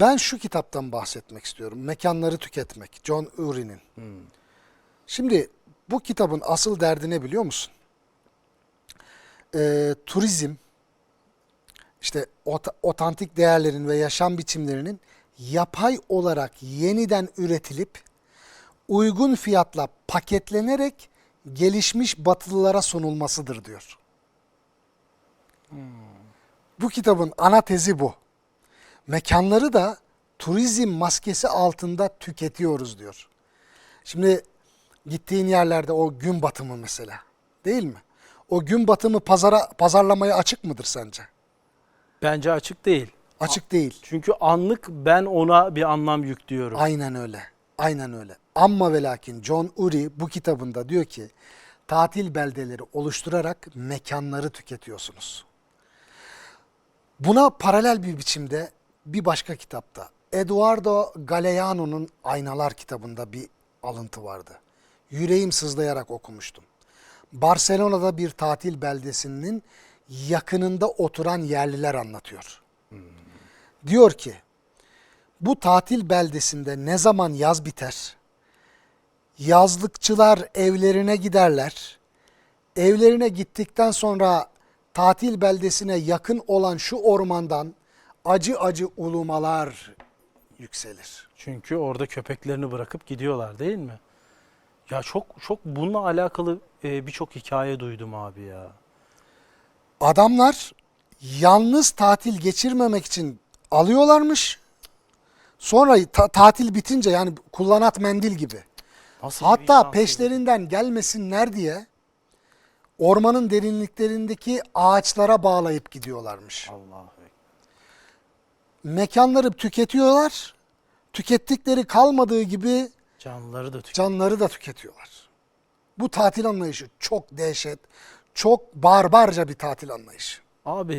Ben şu kitaptan bahsetmek istiyorum. Mekanları tüketmek. John Urie'nin. Şimdi bu kitabın asıl derdi ne biliyor musun? Ee, turizm, işte ot- otantik değerlerin ve yaşam biçimlerinin yapay olarak yeniden üretilip uygun fiyatla paketlenerek gelişmiş batılılara sunulmasıdır diyor. Bu kitabın ana tezi bu. Mekanları da turizm maskesi altında tüketiyoruz diyor. Şimdi gittiğin yerlerde o gün batımı mesela değil mi? O gün batımı pazara pazarlamaya açık mıdır sence? Bence açık değil. Açık değil. Çünkü anlık ben ona bir anlam yüklüyorum. Aynen öyle. Aynen öyle. Amma ve lakin John Uri bu kitabında diyor ki tatil beldeleri oluşturarak mekanları tüketiyorsunuz. Buna paralel bir biçimde bir başka kitapta Eduardo Galeano'nun Aynalar kitabında bir alıntı vardı. Yüreğim sızlayarak okumuştum. Barcelona'da bir tatil beldesinin yakınında oturan yerliler anlatıyor. Diyor ki bu tatil beldesinde ne zaman yaz biter? Yazlıkçılar evlerine giderler. Evlerine gittikten sonra tatil beldesine yakın olan şu ormandan acı acı ulumalar yükselir. Çünkü orada köpeklerini bırakıp gidiyorlar değil mi? Ya çok çok bununla alakalı e, birçok hikaye duydum abi ya. Adamlar yalnız tatil geçirmemek için alıyorlarmış. Sonra ta- tatil bitince yani kullanat mendil gibi. Nasıl bir Hatta vicdansızlık? peşlerinden gelmesinler diye ormanın derinliklerindeki ağaçlara bağlayıp gidiyorlarmış. Allah Mekanları tüketiyorlar. Tükettikleri kalmadığı gibi canlıları da tüketiyor. canları da tüketiyorlar. Bu tatil anlayışı çok dehşet, çok barbarca bir tatil anlayışı. Abi